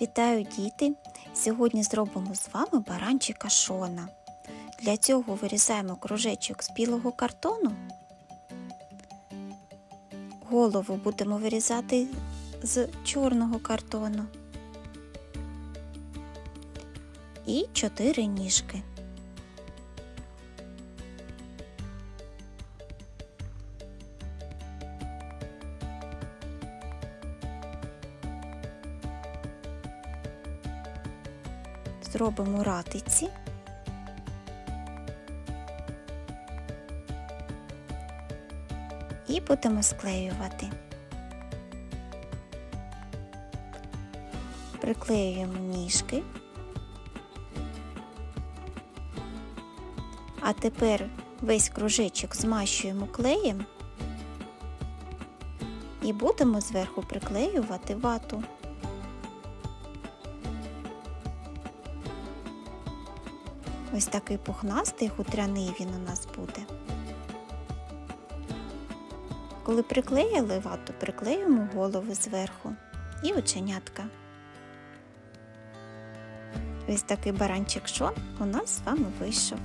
Вітаю діти! Сьогодні зробимо з вами баранчика шона. Для цього вирізаємо кружечок з білого картону. Голову будемо вирізати з чорного картону. І чотири ніжки. Зробимо ратиці. І будемо склеювати. Приклеюємо ніжки. А тепер весь кружечок змащуємо клеєм і будемо зверху приклеювати вату. Ось такий пухнастий хутряний він у нас буде. Коли приклеїли вату, приклеюємо голову зверху і оченятка. Ось такий баранчик шон у нас з вами вийшов.